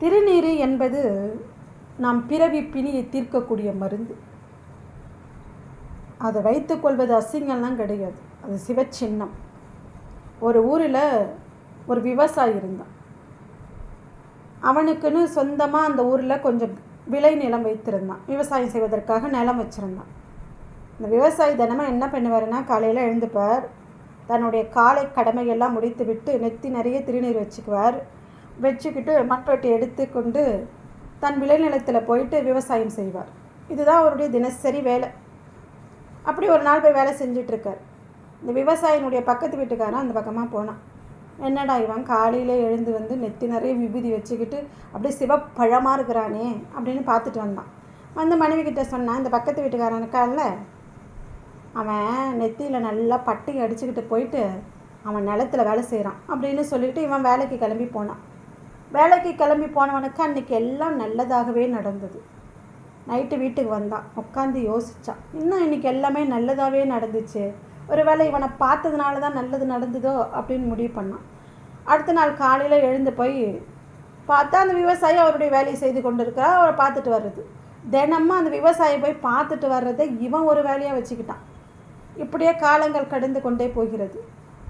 திருநீறு என்பது நாம் பிறவி பிணியை தீர்க்கக்கூடிய மருந்து. அதை வைத்துக்கொள்வது அசிங்கம்லாம் கிடையாது. அது சிவச்சின்னம். ஒரு ஊரில் ஒரு விவசாயி இருந்தான். அவனுக்குன்னு சொந்தமாக அந்த ஊரில் கொஞ்சம் விளை நிலம் வைத்திருந்தான். விவசாயம் செய்வதற்காக நிலம் வச்சுருந்தான். இந்த விவசாயி தினமும் என்ன பண்ணுவாருன்னா காலையில் எழுந்துப்பார். தன்னுடைய காலை கடமையெல்லாம் முடித்து விட்டு நெத்தி நிறைய திருநீர் வச்சுக்குவார். வச்சுக்கிட்டு மட்வெட்டி எடுத்து கொண்டு தன் விளைநிலத்தில் போயிட்டு விவசாயம் செய்வார். இதுதான் அவருடைய தினசரி வேலை. அப்படி ஒரு நாள் போய் வேலை செஞ்சிட்ருக்கார். இந்த விவசாயினுடைய பக்கத்து வீட்டுக்காரன் அந்த பக்கமாக போனான். என்னடா இவன் காலையில் எழுந்து வந்து நெத்தி நிறைய விபூதி வச்சுக்கிட்டு அப்படியே சிவப்பழமாக இருக்கிறானே அப்படின்னு பார்த்துட்டு வந்தான். வந்து மனைவி கிட்ட சொன்னான் இந்த பக்கத்து வீட்டுக்காரனுக்கால அவன் நெத்தியில் நல்லா பட்டி அடிச்சுக்கிட்டு போயிட்டு அவன் நிலத்துல வேலை செய்கிறான் அப்படின்னு சொல்லிட்டு இவன் வேலைக்கு கிளம்பி போனான். வேலைக்கு கிளம்பி போனவனுக்கு அன்றைக்கி எல்லாம் நல்லதாகவே நடந்தது. நைட்டு வீட்டுக்கு வந்தான். உட்காந்து யோசித்தான் இன்னும் இன்றைக்கி எல்லாமே நல்லதாகவே நடந்துச்சு. ஒரு வேளை இவனை பார்த்ததுனால தான் நல்லது நடந்ததோ? அப்படின்னு முடிவு பண்ணான். அடுத்த நாள் காலையில் எழுந்து போய் பார்த்தா அந்த விவசாயி அவருடைய வேலையை செய்து கொண்டு இருக்கிறார் அவரை பார்த்துட்டு வர்றது. தினமும் அந்த விவசாயி போய் பார்த்துட்டு வர்றதை இவன் ஒரு வேலையாக வச்சுக்கிட்டான். இப்படியே காலங்கள் கடந்து கொண்டே போகிறது.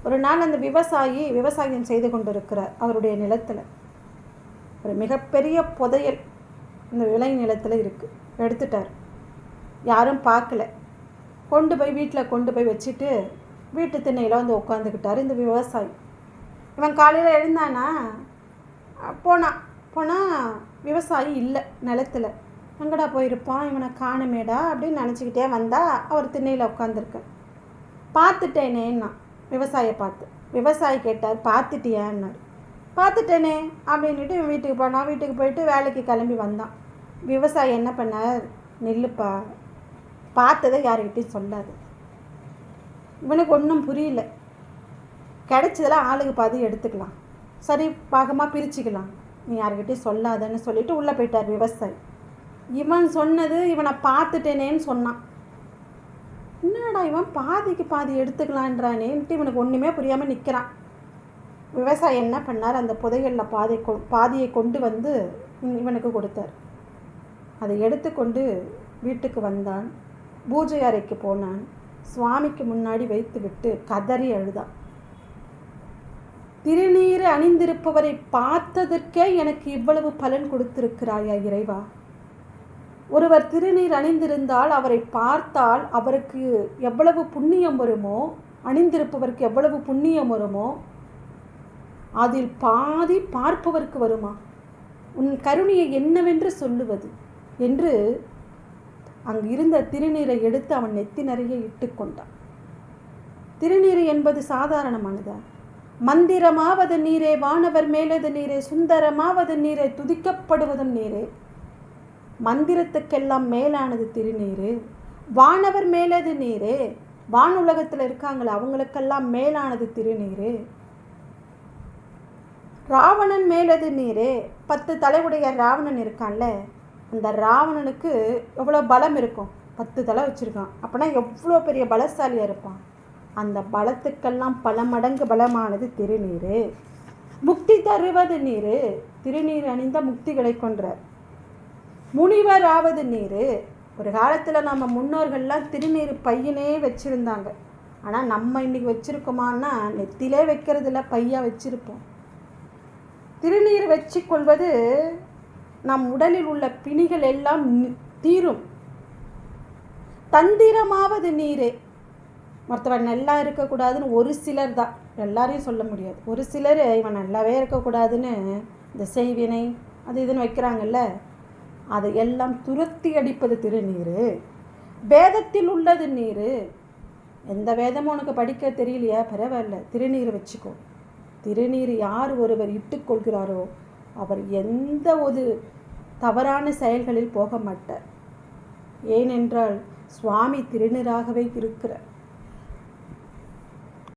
ஒரு நாள் அந்த விவசாயி விவசாயம் செய்து கொண்டிருக்கிறார் அவருடைய நிலத்தில். ஒரு மிகப்பெரிய புதையல் இந்த விளை நிலத்தில் இருக்குது எடுத்துட்டார். யாரும் பார்க்கல. கொண்டு போய் வீட்டில் கொண்டு போய் வச்சுட்டு வீட்டு திண்ணையில் வந்து உட்காந்துக்கிட்டார் இந்த விவசாயி. இவன் காலையில் எழுந்தானா? போனான் போனால் விவசாயி இல்லை நிலத்தில். எங்கடா போயிருப்பான்? இவனை காணுமேடா அப்படின்னு நினச்சிக்கிட்டே வந்தால் அவர் திண்ணையில் உட்காந்துருக்க பார்த்துட்டேனேன்னா விவசாயியை பார்த்து. விவசாயி கேட்டார் பார்த்துட்டியான்னாரு. பார்த்துட்டேனே அப்படின்ட்டு இவன் வீட்டுக்கு போனான். வீட்டுக்கு போயிட்டு வேலைக்கு கிளம்பி வந்தான். விவசாயி என்ன பண்ணார்? நெல்லுப்பா. பார்த்ததை யாருக்கிட்டையும் சொல்லாது. இவனுக்கு ஒன்றும் புரியல. கிடைச்சதெல்லாம் ஆளுக்கு பாதி எடுத்துக்கலாம். சரி பாகமாக பிரிச்சுக்கலாம். நீ யாருக்கிட்டையும் சொல்லாதன்னு சொல்லிட்டு உள்ளே போயிட்டார் விவசாயி. இவன் சொன்னது இவனை பார்த்துட்டேனேன்னு சொன்னான். என்னடா இவன் பாதிக்கு பாதி எடுத்துக்கலான்றானேன்ட்டு இவனுக்கு ஒன்றுமே புரியாமல் நிற்கிறான் விவசாயி என்ன பண்ணார்? அந்த புதையலில் பாதை கொ பாதியை கொண்டு வந்து இவனுக்கு கொடுத்தார். அதை எடுத்துக்கொண்டு வீட்டுக்கு வந்தான். பூஜை அறைக்கு போனான். சுவாமிக்கு முன்னாடி வைத்து விட்டு கதறி அழுதான். திருநீர் அணிந்திருப்பவரை பார்த்ததற்கே எனக்கு இவ்வளவு பலன் கொடுத்திருக்கிறாயா இறைவா? ஒருவர் திருநீர் அணிந்திருந்தால் அவரை பார்த்தால் அவருக்கு எவ்வளவு புண்ணியம் வருமோ அணிந்திருப்பவருக்கு எவ்வளவு புண்ணியம் வருமோ அதில் பாதி பார்ப்பவருக்கு வருமா? உன் கருணையை என்னவென்று சொல்லுவது? என்று அங்கு இருந்த திருநீரை எடுத்து அவன் நெத்தி நிறைய இட்டுக்கொண்டான் திருநீர் என்பது சாதாரணமானதா? மந்திரமாவது நீரே வானவர் மேலது நீரே சுந்தரமாவது நீரே துதிக்கப்படுவதும் நீரே. மந்திரத்துக்கெல்லாம் மேலானது திருநீர் வானவர் மேலது நீரே. வானுலகத்தில் இருக்காங்களே அவங்களுக்கெல்லாம் மேலானது திருநீர். ராவணன் மேலது நீரே? பத்து தலைவுடைய ராவணன் இருக்கான்ல. அந்த ராவணனுக்கு எவ்வளோ பலம் இருக்கும்? பத்து தலை வச்சுருக்கான். அப்படின்னா எவ்வளோ பெரிய பலசாலியாக இருப்பான்? அந்த பலத்துக்கெல்லாம் பல மடங்கு பலமானது திருநீர். முக்தி தருவது நீர். திருநீர் அணிந்த முக்தி கொன்றார். முனிவர் ஆவது நீர். ஒரு காலத்தில் நம்ம முன்னோர்கள்லாம் திருநீர் பையனே வச்சுருந்தாங்க. ஆனால் நம்ம இன்றைக்கி வச்சுருக்கோமான்னா நெத்திலே வைக்கிறதில்ல பையாக வச்சுருப்போம். திருநீர் வச்சு கொள்வது நம் உடலில் உள்ள பிணிகள் எல்லாம் தீரும். தந்திரமாவது நீரே. மற்றவன் நல்லா இருக்கக்கூடாதுன்னு ஒரு சிலர் தான். எல்லாரையும் சொல்ல முடியாது. ஒரு சிலர் இவன் நல்லாவே இருக்கக்கூடாதுன்னு இந்த செய்வினை அது இதுன்னு வைக்கிறாங்கல்ல. அதை எல்லாம் துரத்தி அடிப்பது திருநீர். வேதத்தில் உள்ளது நீர். எந்த வேதமும் உனக்கு படிக்க தெரியலையா? பரவாயில்ல. திருநீர் வச்சுக்கோ. திருநீர் யார் ஒருவர் இட்டுக்கொள்கிறாரோ அவர் எந்த ஒரு தவறான செயல்களில் போக மாட்டார். ஏனென்றால் சுவாமி திருநீராகவே இருக்கிறார்.